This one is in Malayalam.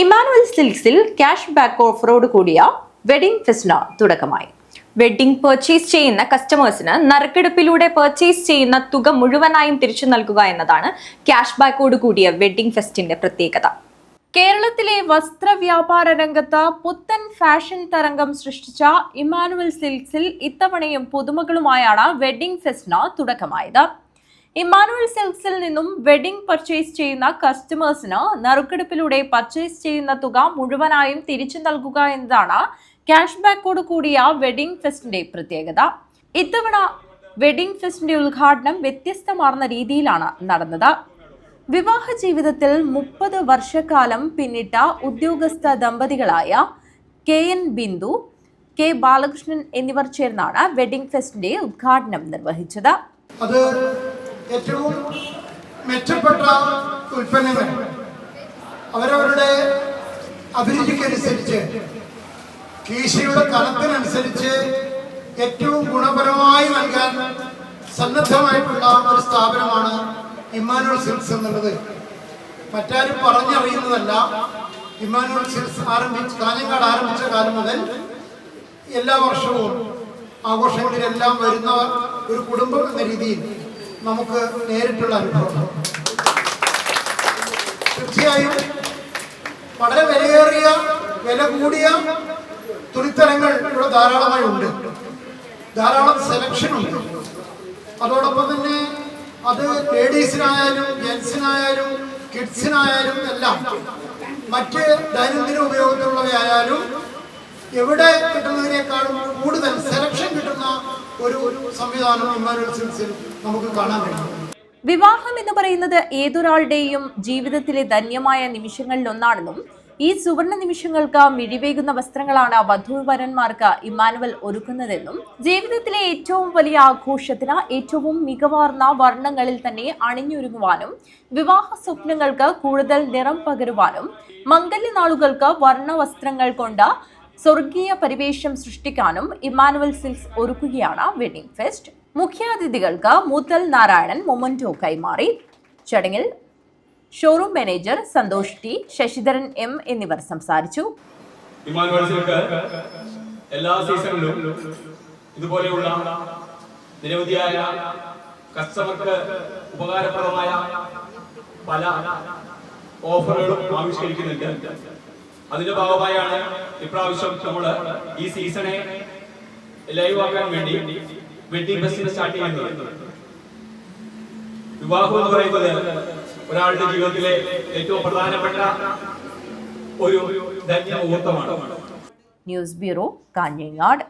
ഇമാനുവൽ സിൽക്സിൽ ക്യാഷ് ബാക്ക് ഓഫറോട് കൂടിയ വെഡിംഗ് ഫെസ്റ്റിന് തുടക്കമായി. വെഡിംഗ് പർച്ചേസ് ചെയ്യുന്ന കസ്റ്റമേഴ്സിന് നറുക്കെടുപ്പിലൂടെ പർച്ചേസ് ചെയ്യുന്ന തുക മുഴുവനായും തിരിച്ചു നൽകുക എന്നതാണ് ക്യാഷ് ബാക്കോട് കൂടിയ വെഡിംഗ് ഫെസ്റ്റിന്റെ പ്രത്യേകത. കേരളത്തിലെ വസ്ത്രവ്യാപാര രംഗത്ത് പുത്തൻ ഫാഷൻ തരംഗം സൃഷ്ടിച്ച ഇമാനുവൽ സിൽക്സിൽ ഇത്തവണയും പുതുമകളുമായാണ് വെഡിംഗ് ഫെസ്റ്റിന് തുടക്കമായത്. ഇമാനുവൽ സെൽസിൽ നിന്നും വെഡിംഗ് പർച്ചേസ് ചെയ്യുന്ന കസ്റ്റമേഴ്സിന് നറുക്കെടുപ്പിലൂടെ പർച്ചേസ് ചെയ്യുന്ന തുക മുഴുവനായും തിരിച്ചു നൽകുക എന്നതാണ് ക്യാഷ് ബാക്കോട് കൂടിയ വെഡിംഗ് ഫെസ്റ്റിന്റെ പ്രത്യേകത. ഇത്തവണ വെഡിംഗ് ഫെസ്റ്റിന്റെ ഉദ്ഘാടനം വ്യത്യസ്തമാർന്ന രീതിയിലാണ് നടന്നത്. വിവാഹ ജീവിതത്തിൽ മുപ്പത് വർഷക്കാലം പിന്നിട്ട ഉദ്യോഗസ്ഥ ദമ്പതികളായ K N Bindu K Balakrishnan എന്നിവർ ചേർന്നാണ് വെഡിംഗ് ഫെസ്റ്റിന്റെ ഉദ്ഘാടനം നിർവഹിച്ചത്. ഏറ്റവും മെച്ചപ്പെട്ട ഉൽപ്പന്നങ്ങൾ അവരവരുടെ അഭിരുചിക്കനുസരിച്ച് കീശയുടെ കണക്കിനനുസരിച്ച് ഏറ്റവും ഗുണപരമായി നൽകാൻ സന്നദ്ധമായിട്ടുള്ള ഒരു സ്ഥാപനമാണ് ഇമ്മാനുവൽ സിൽസ് എന്നുള്ളത്. മറ്റാരും പറഞ്ഞറിയുന്നതല്ല. ഇമ്മാനുവൽ സിൽസ് ആരംഭിച്ച് കാഞ്ഞങ്ങാട് ആരംഭിച്ച കാലം മുതൽ എല്ലാ വർഷവും ആഘോഷങ്ങളിലെല്ലാം വരുന്ന ഒരു കുടുംബം എന്ന രീതിയിൽ നമുക്ക് നേരിട്ടുള്ള അനുഭവം. തീർച്ചയായും വളരെ വിലയേറിയ വില കൂടിയ തുണിത്തരങ്ങൾ ഇവിടെ ധാരാളമായി ഉണ്ട്. ധാരാളം സെലക്ഷൻ ഉണ്ട്. അതോടൊപ്പം തന്നെ അത് ലേഡീസിനായാലും ജെൻസിനായാലും കിഡ്സിനായാലും എല്ലാം മറ്റ് ദൈനംദിന ഉപയോഗത്തിലുള്ളവയായാലും എവിടെ കിട്ടുന്നതിനേക്കാളും കൂടുതൽ സെലക്ഷൻ ഒരു സംവിധാനം ഇമ്മാനുവൽ സിൽസിൽ നമുക്ക് കാണാൻ കഴിയും. വിവാഹം എന്ന് പറയുന്നത് ഏതൊരാളുടെയും ജീവിതത്തിലെ ധന്യമായ നിമിഷങ്ങളിൽ ഒന്നാണെന്നും ഈ സുവർണ നിമിഷങ്ങൾക്ക് മിഴിവേകുന്ന വസ്ത്രങ്ങളാണ് വധൂവരന്മാർക്ക് ഇമ്മാനുവൽ ഒരുക്കുന്നതെന്നും ജീവിതത്തിലെ ഏറ്റവും വലിയ ആഘോഷത്തിന് ഏറ്റവും മികവാർന്ന വർണങ്ങളിൽ തന്നെ അണിഞ്ഞൊരുങ്ങുവാനും വിവാഹ സ്വപ്നങ്ങൾക്ക് കൂടുതൽ നിറം പകരുവാനും മംഗല്യനാളുകൾക്ക് വർണ വസ്ത്രങ്ങൾ കൊണ്ട് സ്വർഗീയ പരിവേഷം സൃഷ്ടിക്കാനും ഇമ്മാനുവൽ സിൽസ് ഒരുക്കുകയാണ് വെഡിംഗ് ഫെസ്റ്റ്. മുഖ്യാതിഥികൾക്ക് മുത്തൽ നാരായണൻ മൊമന്റോ കൈമാറി. ചടങ്ങിൽ showroom manager Santhosh T Sasidharan M എന്നിവർ സംസാരിച്ചു. എല്ലാ സീസണിലും ഇതുപോലെയുള്ള നിരവധിയായ കസ്റ്റമർക്ക് ഉപകാരപ്രദമായ പല ഓഫറുകളും ആവിഷ്കരിക്കുന്നുണ്ട്. അതിന്റെ ഭാഗമായാണ് ഇപ്രാവശ്യം നമ്മൾ ഈ സീസണെ ലൈവ് ആക്കാൻ വേണ്ടി വെഡിങ് ഫെസ്റ്റിവൽ സ്റ്റാർട്ട് ചെയ്യുന്നത്. വിവാഹം എന്ന് പറയുന്നത് ഒരാളുടെ ജീവിതത്തിലെ ഏറ്റവും പ്രധാനപ്പെട്ട ഒരു ധന്യ മുഹൂർത്തമാണ്. News bureau Kanhangad.